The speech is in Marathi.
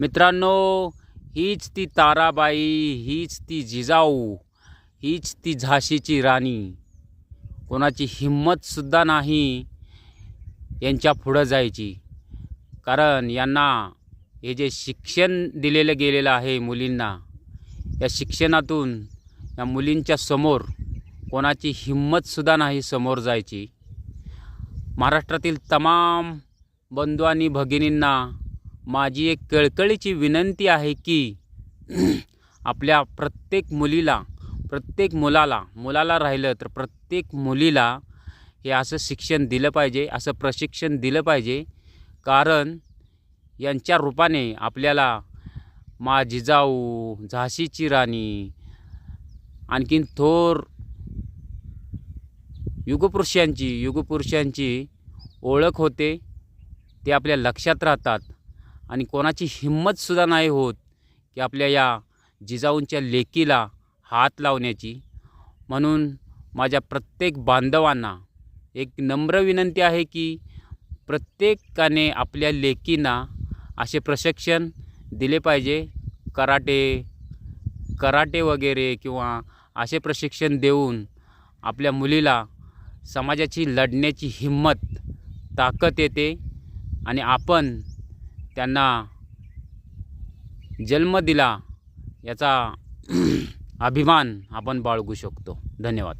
मित्रांनो हीच ती ताराबाई हीच ती जिजाऊ हीच ती झाशीची राणी. कोणाची हिंमतसुद्धा नाही यांच्या पुढं जायची. कारण यांना हे जे शिक्षण दिलेलं गेलेलं आहे मुलींना या शिक्षणातून या मुलींच्या समोर कोणाची हिंमतसुद्धा नाही समोर जायची. महाराष्ट्रातील तमाम बंधू आणि भगिनींना माझी एक कळकळीची विनंती आहे की आपल्या प्रत्येक मुलीला प्रत्येक मुलाला मुलाला राहिलं तर प्रत्येक मुलीला हे असं शिक्षण दिलं पाहिजे असं प्रशिक्षण दिलं पाहिजे. कारण यांच्या रूपाने आपल्याला मा जिजाऊ झाशीची राणी आणखीन थोर युगपुरुषांची युगपुरुषांची ओळख होते ते आपल्या लक्षात राहतात. आणि कोणाची हिंमतसुद्धा नाही होत की आपल्या या जिजाऊंच्या लेकीला हात लावण्याची. म्हणून माझ्या प्रत्येक बांधवांना एक नम्र विनंती आहे की प्रत्येकाने आपल्या लेकींना असे प्रशिक्षण दिले पाहिजे. कराटे कराटे वगैरे किंवा असे प्रशिक्षण देऊन आपल्या मुलीला समाजाची लढण्याची हिंमत ताकद येते आणि आपण त्यांना जन्म दिला याचा अभिमान आपण बाळगू शकतो. धन्यवाद.